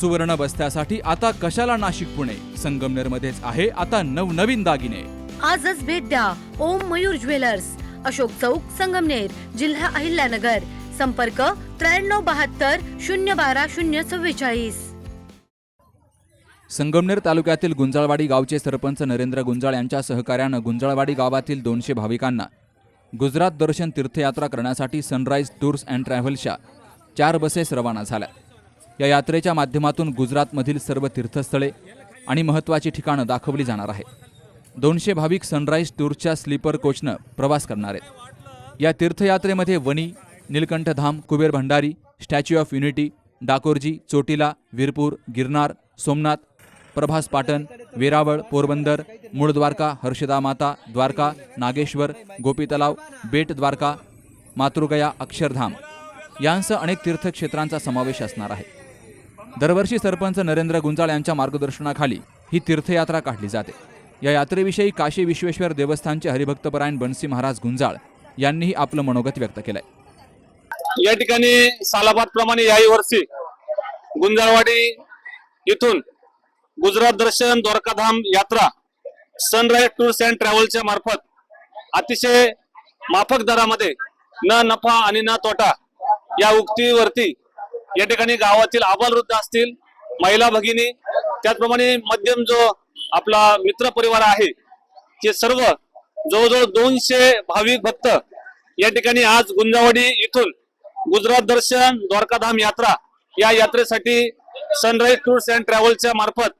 सुवर्ण बस्त्यासाठी आता कशाला नाशिक पुणे? संगमनेर मध्येच आहे आता नवनवीन दागिने. आजच भेट द्या ओम मयूर ज्वेलर्स. अशोक चौक संगमनेर जिल्हा अहिल्यानगर. संपर्क त्र्याण्णव बहात्तर शून्य बारा शून्य चव्वेचाळीस. संगमनेर तालुक्यातील गुंजाळवाडी गावचे सरपंच नरेंद्र गुंजाळ यांच्या सहकार्यानं गुंजाळवाडी गावातील दोनशे भाविकांना गुजरात दर्शन तीर्थयात्रा करण्यासाठी सनराईज टूर्स अँड ट्रॅव्हल्सच्या चार बसेस रवाना झाल्या. या यात्रेच्या माध्यमातून गुजरातमधील सर्व तीर्थस्थळे आणि महत्त्वाची ठिकाणं दाखवली जाणार आहेत. दोनशे भाविक सनराईज टूरच्या स्लीपर कोचनं प्रवास करणार आहेत. या तीर्थयात्रेमध्ये Wani Nilkanthdham Kuber Bhandari Statue of Unity Dakorji Chotila Virpur Girnar Somnath Prabhas Patan Veraval Porbandar मूळ द्वारका हर्षदा माता द्वारका नागेश्वर गोपी तलाव बेट द्वारका मातृगया अक्षरधाम. यांसह अनेक तीर्थक्षेत्रांचा समावेश असणार आहे. दरवर्षी सरपंच नरेंद्र गुंजाळ यांच्या मार्गदर्शनाखाली ही तीर्थयात्रा काढली जाते. या यात्रेविषयी काशी विश्वेश्वर देवस्थानचे हरिभक्तपरायण बनसी महाराज गुंजाळ यांनीही आपलं मनोगत व्यक्त केलंय. या ठिकाणी सालाबाद प्रमाणे याही वर्षी गुंजाळवाडी इथून गुजरात दर्शन द्वारकाधाम यात्रा सनराईज टूर्स अँड ट्रॅव्हलच्या मार्फत अतिशय माफक दरामध्ये न नफा आणि न तोटा या उक्तीवरती या ठिकाणी गावातील आबालवृद्ध असतील महिला भगिनी त्याचप्रमाणे मध्यम जो आपला मित्र परिवार आहे ते सर्व जवळजवळ दोनशे भाविक भक्त या ठिकाणी आज गुंजावाडी इथून गुजरात दर्शन द्वारकाधाम यात्रा या यात्रेसाठी सनराईज टूर्स अँड ट्रॅव्हल्सच्या मार्फत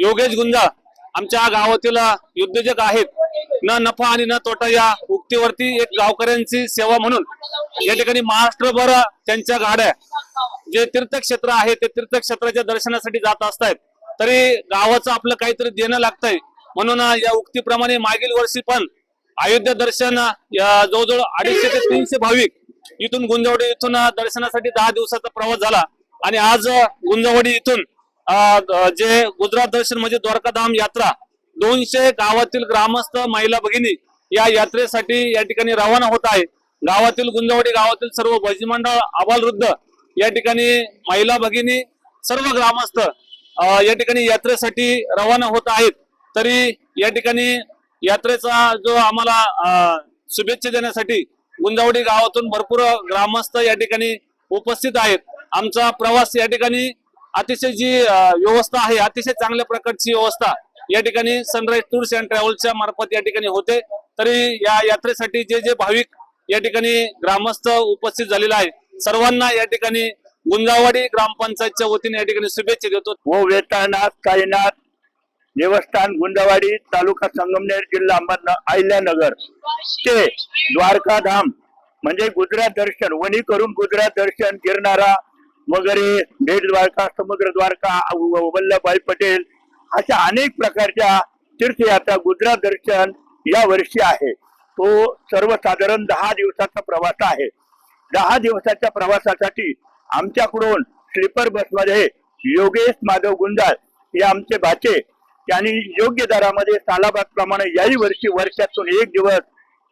योगेश गुंजा आमच्या गावातील उद्योजक आहेत. न नफा आणि न तोटा या उक्तीवरती एक गावकऱ्यांची सेवा म्हणून या ठिकाणी महाराष्ट्रभर त्यांच्या गाड्या जे तीर्थक्षेत्र आहे ते तीर्थक्षेत्राच्या दर्शनासाठी जात असतायत तरी गावाचं आपलं काहीतरी देणं लागतंय. म्हणून या उक्तीप्रमाणे मागील वर्षी पण अयोध्या दर्शन जवळजवळ अडीचशे ते तीनशे भाविक इथून गुंजवडी इथून दर्शनासाठी दहा दिवसाचा प्रवास झाला. आणि आज गुंजवडी इथून अं, जे गुजरात दर्शन म्हणजे द्वारकाधाम यात्रा दोनशे गावातील ग्रामस्थ महिला भगिनी या यात्रेसाठी या ठिकाणी रवाना होत आहे. गावातील गुंजवडी गावातील सर्व भजी मंडळ आबालवृद्ध या ठिकाणी महिला भगिनी सर्व ग्रामस्थ या ठिकाणी यात्रेसाठी रवाना होत आहेत. तरी या ठिकाणी यात्रेचा जो आम्हाला शुभेच्छा देण्यासाठी गुंजावडी गावातून भरपूर ग्रामस्थ या ठिकाणी उपस्थित आहेत. आमचा प्रवास या ठिकाणी अतिशय जी व्यवस्था आहे अतिशय चांगल्या प्रकारची व्यवस्था या ठिकाणी सनराईज टूर्स अँड ट्रॅव्हल्सच्या मार्फत या ठिकाणी होते. तरी या यात्रेसाठी जे जे भाविक या ठिकाणी ग्रामस्थ उपस्थित झालेले आहे सर्वांना या ठिकाणी गुंजावाडी ग्रामपंचायतच्या वतीने या ठिकाणी शुभेच्छा देतो. व वेतानाथ काळीनाथ देवस्थान गुंजावाडी तालुका संगमनेर जिल्हा अहिल्यानगर ते द्वारकाधाम म्हणजे गुजरात दर्शन वणी करून गुजरात दर्शन गिरणारा वगैरे भेट द्वारका समुद्र द्वारका वल्लभभाई पटेल अशा अनेक प्रकारच्या तीर्थयात्रा गुजरात दर्शन या वर्षी आहे. तो सर्वसाधारण दहा दिवसाचा प्रवास आहे. दहा दिवसाच्या प्रवासासाठी आमच्याकडून स्लीपर बसमध्ये योगेश माधव गुंजाळ हे आमचे भाचे. त्यांनी योग्य दरामध्ये सालाबाद प्रमाणे याही वर्षी वर्षातून एक दिवस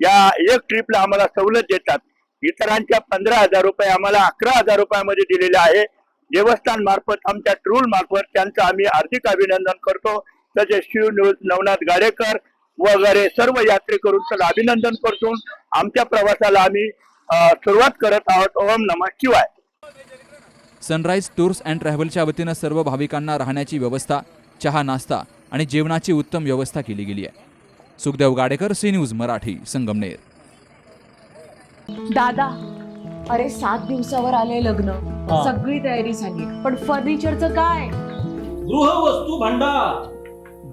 या एक ट्रिपला आम्हाला सवलत देतात. इतरांच्या पंधरा हजार रुपये आम्हाला अकरा हजार रुपयामध्ये दिलेले आहे. देवस्थान मार्फत आमच्या ट्रूल मार्फत त्यांचं आम्ही हार्दिक अभिनंदन करतो. तसेच शिव नवनाथ गाडेकर वगैरे सर्व यात्रेकरूंचं अभिनंदन करतो. आमच्या प्रवासाला आम्ही सुरुवात करत आहोत. ओम नमः शिवाय. सनराईज टूर्स अँड ट्रॅव्हलच्या वतीनं सर्व भाविकांना राहण्याची व्यवस्था चहा नाश्ता आणि जेवणाची उत्तम व्यवस्था केली गेली आहे. Sukhdev Gadekar C news Marathi Sangamner. दादा अरे सात दिवसावर आले लग्न. सगळी तयारी झाली. पण फर्निचरचं काय? गृहवस्तू भांडार.